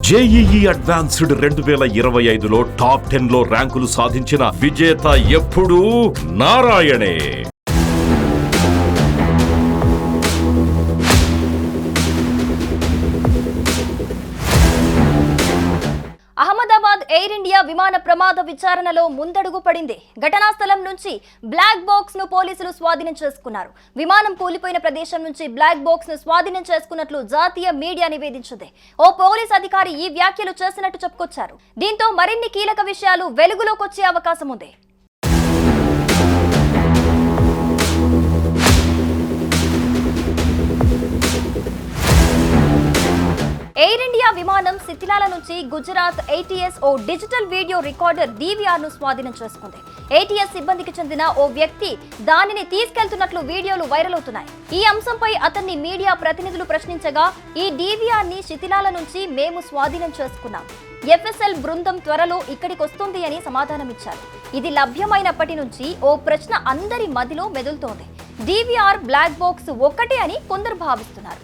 JEE advanced రెండు వేల ఇరవై ఐదులో టాప్ టెన్లో ర్యాంకులు సాధించిన విజేత ఎప్పుడూ నారాయణే. ఎయిర్ ఇండియా విమాన ప్రమాద విచారణలో ముందడుగు పడింది. ఘటనా స్థలం నుంచి బ్లాక్ బాక్స్ను పోలీసులు స్వాధీనం చేసుకున్నారు. విమానం కూలిపోయిన ప్రదేశం నుంచి బ్లాక్ బాక్స్ను స్వాధీనం చేసుకున్నట్లు జాతీయ మీడియా నివేదించింది. ఓ పోలీస్ అధికారి ఈ వ్యాఖ్యలు చేసినట్టు చెప్పుకొచ్చారు. దీంతో మరిన్ని కీలక విషయాలు వెలుగులోకి వచ్చే అవకాశం ఉంది. ఇండియా విమానం శిథిలాల నుంచి గుజరాత్ ఏటీఎస్ ఓ డిజిటల్ వీడియో రికార్డర్ డివిఆర్ను స్వాధీనం చేసుకుంది. ఏటీఎస్ సిబ్బందికి చెందిన ఓ వ్యక్తి దానిని తీసుకెళ్తున్నట్లు వీడియోలు వైరల్ అవుతున్నాయి. ఈ అంశంపై అతన్ని మీడియా ప్రతినిధులు ప్రశ్నించగా ఈ డివిఆర్ని శిథిలాల నుంచి మేము స్వాధీనం చేసుకున్నాం. ఎఫ్ఎస్ఎల్ బృందం త్వరలో ఇక్కడికి వస్తుంది అని సమాధానమిచ్చారు. ఇది లభ్యమైనప్పటి నుంచి ఓ ప్రశ్న అందరి మదిలో మెదులుతోంది. డివిఆర్ బ్లాక్ బాక్స్ ఒక్కటే అని కొందరు భావిస్తున్నారు.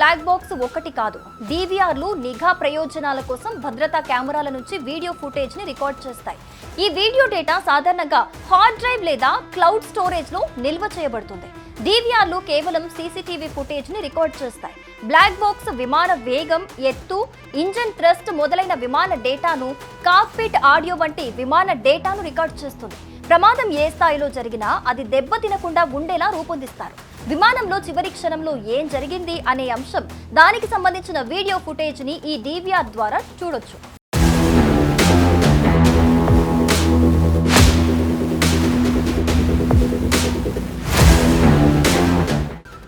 బ్లాక్ బాక్స్ ఒకటి కాదు. డీవీఆర్లు నిఘా ప్రయోజనాల కోసం భద్రతా కెమెరాల నుంచి వీడియో ఫుటేజ్ని రికార్డ్ చేస్తాయి. ఈ వీడియో డేటా సాధారణంగా హార్డ్ డ్రైవ్ లేదా క్లౌడ్ స్టోరేజ్లో నిల్వ చేయబడుతుంది. డీవీఆర్లు కేవలం సీసీటీవీ ఫుటేజ్ని రికార్డ్ చేస్తాయి. బ్లాక్ బాక్స్ విమాన వేగం ఎత్తు ఇంజన్ థ్రస్ట్ మొదలైన విమాన డేటాను కాక్పిట్ ఆడియో వంటి విమాన డేటాను రికార్డ్ చేస్తుంది. ప్రమాదం ఏ స్థాయిలో జరిగినా అది దెబ్బతినకుండా ఉండేలా రూపొందిస్తారు. విమానంలో చివరి క్షణంలో ఏం జరిగింది అనే అంశం దానికి సంబంధించిన వీడియో ఫుటేజ్ని ఈ డివిఆర్ ద్వారా చూడొచ్చు.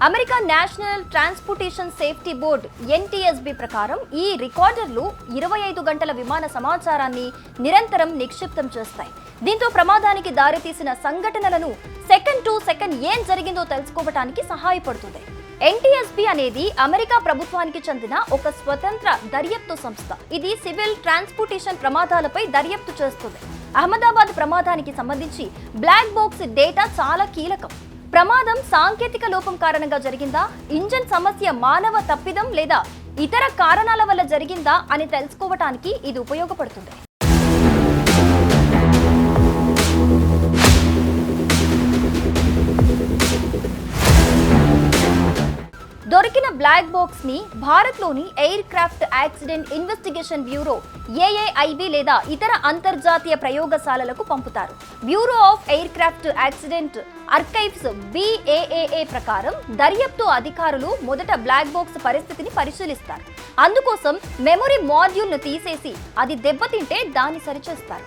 America national transportation safety board NTSB ప్రకారం ఈ రికార్డర్లు ఇరవై ఐదు గంటల విమాన సమాచారాన్ని నిరంతరం నిక్షిప్తం చేస్తాయి. దీంతో ప్రమాదానికి దారితీసిన సంఘటనలను సెకండ్ టు సెకండ్ ఏం జరిగిందో తెలుసుకోవటానికి సహాయపడుతుంది. ఎన్టీఎస్బి అనేది అమెరికా ప్రభుత్వానికి చెందిన ఒక స్వతంత్ర దర్యాప్తు సంస్థ. ఇది సివిల్ ట్రాన్స్పోర్టేషన్ ప్రమాదాలపై దర్యాప్తు చేస్తుంది. అహ్మదాబాద్ ప్రమాదానికి సంబంధించి బ్లాక్ బాక్స్ డేటా చాలా కీలకం. ప్రమాదం సాంకేతిక లోపం కారణంగా జరిగిందా ఇంజన్ సమస్య మానవ తప్పిదం లేదా ఇతర కారణాల వల్ల జరిగిందా అని తెలుసుకోవటానికి ఇది ఉపయోగపడుతుంది. దొరికిన బ్లాక్ బాక్స్ని భారత్లోని aircraft accident investigation bureau AAIB లేదా ఇతర అంతర్జాతీయ ప్రయోగశాలలకు పంపుతారు. Bureau of aircraft accident archives BAAA ప్రకారం దర్యాప్తు అధికారులు మొదట బ్లాక్ బాక్స్ పరిస్థితిని పరిశీలిస్తారు. అందుకోసం మెమొరీ మాడ్యూల్ను తీసేసి అది దెబ్బతింటే దాన్ని సరిచేస్తారు.